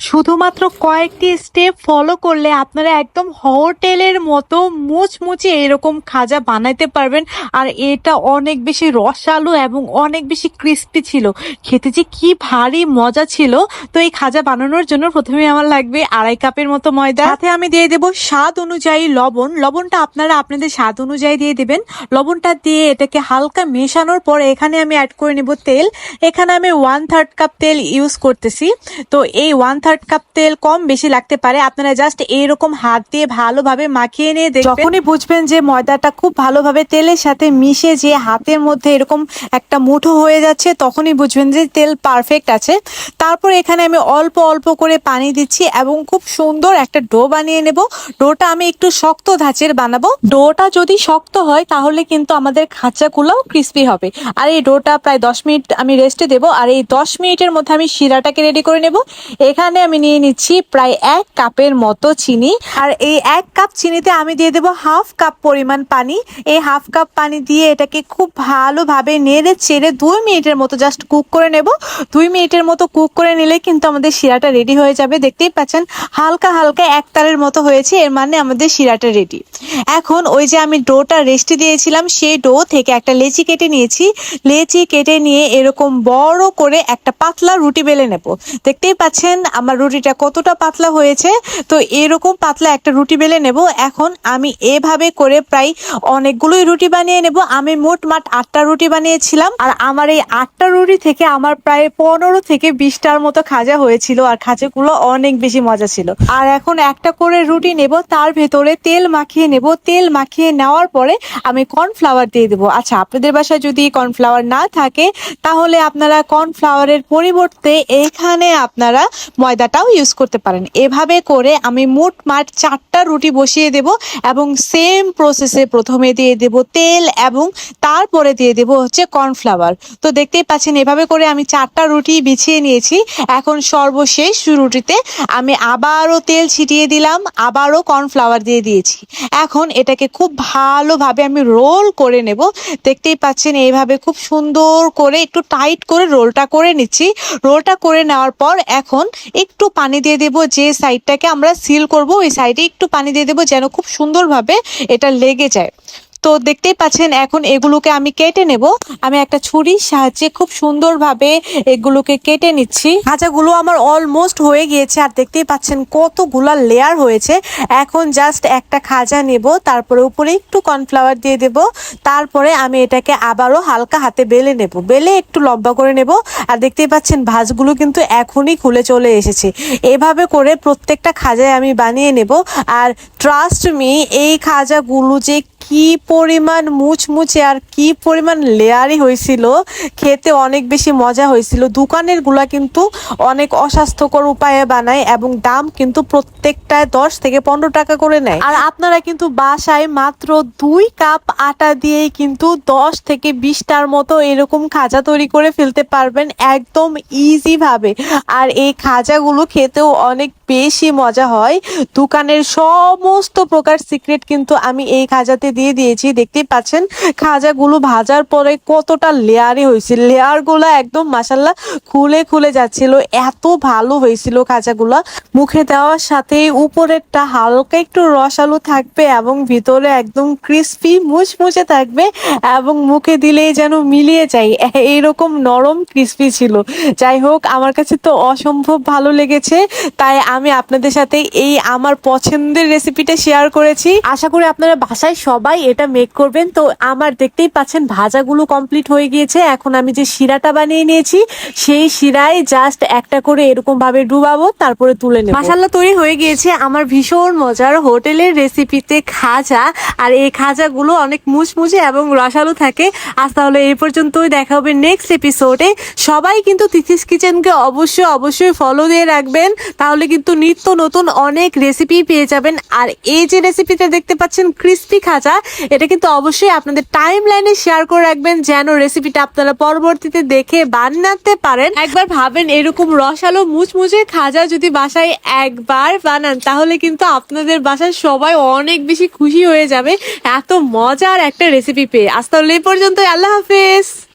শুধুমাত্র কয়েকটি step follow করলে আপনারা একদম হোটেলের মতো মুচমুচে এরকম খাজা বানাইতে পারবেন। আর এটা অনেক বেশি রসালো এবং অনেক বেশি ক্রিস্পি ছিল। খেতে যে কি ভারী মজা ছিল। তো এই খাজা বানানোর জন্য প্রথমে আমার লাগবে আড়াই কাপের মতো ময়দা। সাথে আমি দিয়ে দেব স্বাদ অনুযায়ী লবণ। লবণটা আপনারা আপনাদের স্বাদ অনুযায়ী দিয়ে দেবেন। লবণটা দিয়ে এটাকে হালকা মেশানোর পর এখানে আমি অ্যাড করে নেব তেল। এখানে আমি ওয়ান থার্ড কাপ তেল ইউজ করতেছি। তো এই ওয়ান থার্ড কাপ তেল কম বেশি লাগতে পারে। আপনারা জাস্ট এইরকম হাত দিয়ে ভালোভাবে মাখিয়ে নিয়ে যখনই বুঝবেন যে ময়দাটা খুব ভালোভাবে তেলের সাথে মিশে যে হাতের মধ্যে এরকম একটা মুঠো হয়ে যাচ্ছে, তখনই বুঝবেন যে তেল পারফেক্ট আছে। তারপর এখানে আমি অল্প অল্প করে পানি দিচ্ছি এবং খুব সুন্দর একটা ডো বানিয়ে নেব। ডোটা আমি একটু শক্ত ধাঁচের বানাবো। ডোটা যদি শক্ত হয়, তাহলে কিন্তু আমাদের খাঁচাগুলোও ক্রিস্পি হবে। আর এই ডোটা প্রায় দশ মিনিট আমি রেস্টে দেবো। আর এই দশ মিনিটের মধ্যে আমি শিরাটাকে রেডি করে নেব। এখানে আমি নিয়ে নিচ্ছি প্রায় এক কাপের মতো চিনি। আর এই এক কাপ চিনিতে আমি দিয়ে দেবো হাফ কাপ পরিমাণ পানি। এই হাফ কাপ পানি দিয়ে এটাকে খুব ভালোভাবে নেড়ে চেড়ে দুই মিনিটের মতো জাস্ট কুক করে নেব। দুই মিনিটের মতো কুক করে নিলে কিন্তু আমাদের শিরাটা রেডি হয়ে যাবে। দেখতেই পাচ্ছেন, হালকা হালকা এক তারের মতো হয়েছে, এর মানে আমাদের শিরাটা রেডি। এখন ওই যে আমি ডোটা রেস্টে দিয়েছিলাম, সেই ডো থেকে একটা লেচি কেটে নিয়েছি। লেচি কেটে নিয়ে এরকম বড় করে একটা পাতলা রুটি বেলে নেব। দেখতেই পাচ্ছেন, আমার রুটিটা কতটা পাতলা হয়েছে, তো এরকম পাতলা একটা রুটি বেলে নেব। এখন আমি এভাবে করে প্রায় অনেকগুলোই রুটি বানিয়ে নেব। আমি মোট মাঠ আটটা রুটি বানিয়েছিলাম, আর আমার এই আটটা রুটি থেকে আমার প্রায় পনেরো থেকে বিশটার মতো খাজা হয়েছিল, আর খাজাগুলো অনেক বেশি মজা ছিল। আর এখন একটা করে রুটি নেব, তার ভেতরে তেল মাখিয়ে নেব। তেল মাখিয়ে নেওয়ার পরে আমি কর্নফ্লাওয়ার দিয়ে দেবো। আচ্ছা আপনাদের বাসায় যদি কর্নফ্লাওয়ার না থাকে, তাহলে আপনারা কর্নফ্লাওয়ারের পরিবর্তে এখানে আপনারা ময়দাটাও ইউজ করতে পারেন। এভাবে করে আমি মোট মাঠ চারটা রুটি বসিয়ে দেব এবং সেম প্রসেসে প্রথমে দিয়ে দেব তেল এবং তারপরে দিয়ে দেব হচ্ছে কর্নফ্লাওয়ার তো দেখতেই পাচ্ছেন, এভাবে করে আমি চারটা রুটি বিছিয়ে নিয়েছি। এখন সর্বশেষ রুটিতে আমি আবারও তেল ছিটিয়ে দিলাম, আবারও কর্নফ্লাওয়ার দিয়ে দিয়েছি। এখন এটাকে খুব ভালোভাবে আমি রোল করে নেব। দেখতেই পাচ্ছেন, এইভাবে খুব সুন্দর করে, একটু টাইট করে রোলটা করে নিচ্ছি। রোলটা করে নেওয়ার পর এখন একটু পানি দিয়ে দেব, যে সাইডটাকে আমরা সিল করব, ওই সাইডে একটু পানি দিয়ে দেব যেন খুব সুন্দরভাবে এটা লেগে যায়। তো দেখতেই পাচ্ছেন, এখন এগুলোকে আমি কেটে নেব। আমি একটা ছুরির সাহায্যে খুব সুন্দরভাবে এগুলোকে কেটে নিচ্ছি। খাঁচাগুলো আমার অলমোস্ট হয়ে গিয়েছে, আর দেখতেই পাচ্ছেন কতগুলা লেয়ার হয়েছে। এখন জাস্ট একটা খাজা নেব, তারপরে উপরে একটু কর্নফ্লাওয়ার দিয়ে দেব। তারপরে আমি এটাকে আবারও হালকা হাতে বেলে নেব। বেলে একটু লম্বা করে নেব, আর দেখতেই পাচ্ছেন ভাজগুলো কিন্তু এখনই খুলে চলে এসেছে। এভাবে করে প্রত্যেকটা খাজায় আমি বানিয়ে নেব। আর ট্রাস্ট মি এই খাজাগুলো যে কি পরিমাণ মুচমুচে আর কি পরিমাণ লেয়ারি হয়েছিল, খেতে অনেক বেশি মজা হয়েছিল। দোকানেরগুলা কিন্তু অনেক অস্বাস্থ্যকর উপায়ে বানায় এবং দাম কিন্তু প্রত্যেকটায় দশ থেকে পনেরো টাকা করে নেয়। আর আপনারা কিন্তু বাসায় মাত্র দুই কাপ আটা দিয়েই কিন্তু দশ থেকে বিশটার মতো এরকম খাজা তৈরি করে ফেলতে পারবেন একদম ইজি ভাবে। আর এই খাজাগুলো খেতেও অনেক বেশি মজা হয়। দোকানের সমস্ত প্রকার সিক্রেট কিন্তু আমি এই খাজাতে দিয়ে দিয়েছি। দেখতেই পাচ্ছেন, খাজাগুলো ভাজার পরে কতটা লেয়ারে হয়েছিল লেয়ারগুলো একদম মাসাল্লাহ খুলে খুলে যাচ্ছিল। এত ভালো হয়েছিল খাজাগুলো। মুখে দেওয়ার সাথে উপরেরটা হালকা একটু রসালো থাকবে এবং ভিতরে একদম ক্রিস্পি মুচমুচে থাকবে এবং মুখে দিলেই যেন মিলিয়ে যায়। এইরকম নরম ক্রিস্পি ছিল। যাই হোক, আমার কাছে তো অসম্ভব ভালো লেগেছে। তাই আমি আপনাদের সাথে এই আমার পছন্দের রেসিপিটা শেয়ার করেছি। আশা করি আপনারা বাসায় সবাই এটা মেক করবেন। তো আমার দেখতেই পাচ্ছেন ভাজাগুলো কমপ্লিট হয়ে গিয়েছে। এখন আমি যে শিরাটা বানিয়ে নিয়েছি, সেই শিরায় জাস্ট একটা করে এরকম ভাবে ডুবাবো, তারপরে তুলে নেব। মাসাল্লা তৈরি হয়ে গিয়েছে আমার ভীষণ মজার হোটেলের রেসিপিতে খাজা। আর এই খাজাগুলো অনেক মুচমুচে এবং রসালো থাকে। আজ তাহলে এই পর্যন্তই দেখা হবে নেক্সট এপিসোডে সবাই কিন্তু তিথিস কিচেনকে অবশ্যই অবশ্যই ফলো দিয়ে রাখবেন। তাহলে কিন্তু নিত্য নতুন অনেক রেসিপি পেয়ে যাবেন। আর এই যে রেসিপিতে দেখতে পাচ্ছেন ক্রিস্পি খাজা, এটা কিন্তু অবশ্যই আপনাদের টাইম লাইনে শেয়ার করে রাখবেন যেন রেসিপিটা আপনারা পরবর্তীতে দেখে বানাতে পারেন। একবার ভাবেন এরকম রসালো মুচমুচে খাজা যদি বাসায় একবার বানান, তাহলে কিন্তু আপনাদের বাসায় সবাই অনেক বেশি খুশি হয়ে যাবে। এত মজার একটা রেসিপি পেয়ে। আজ তাহলে পর্যন্ত আল্লাহ হাফেজ।